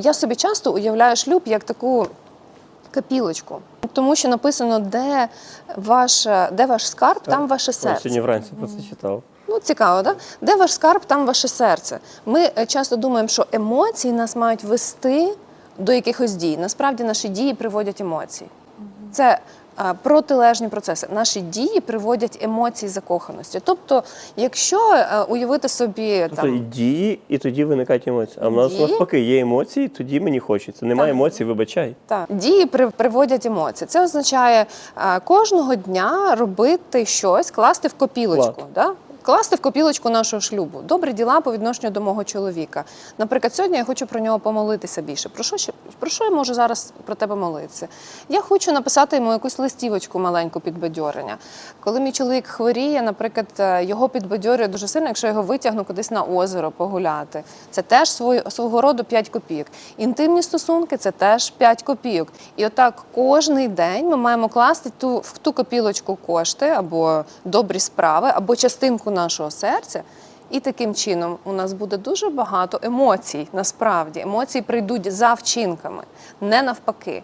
Я собі часто уявляю шлюб як таку капілочку, тому що написано, де ваш, де ваш скарб, там ваше серце. Сьогодні вранці про це читав. Ну, цікаво, да? Де ваш скарб, там ваше серце. Ми е, часто думаємо, що емоції нас мають вести до якихось дій. Насправді наші дії приводять емоції. Це протилежні процеси. Наші дії приводять емоції закоханості. Тобто, якщо е, уявити собі Тобто і там. дії, і тоді виникають емоції. А в нас навпаки є емоції, тоді мені хочеться. Немає Так. емоцій, вибачай. Так, дії при- приводять емоції. Це означає кожного дня робити щось, класти в копілочку. Да? Класти в копілочку нашого шлюбу. Добрі діла по відношенню до мого чоловіка. Наприклад, сьогодні я хочу про нього помолитися більше. Про що, про що я можу зараз про тебе молитися? Я хочу написати йому якусь листівочку маленьку підбадьорення. Коли мій чоловік хворіє, наприклад, е, його підбадьорює дуже сильно, якщо я його витягну кудись на озеро погуляти. Це теж свого роду 5 копійок. Інтимні стосунки це теж 5 копійок. І отак кожний день ми маємо класти ту, в ту копілочку кошти або добрі справи, або частинку нашого серця. І таким чином у нас буде дуже багато емоцій. Насправді емоції прийдуть за вчинками, не навпаки.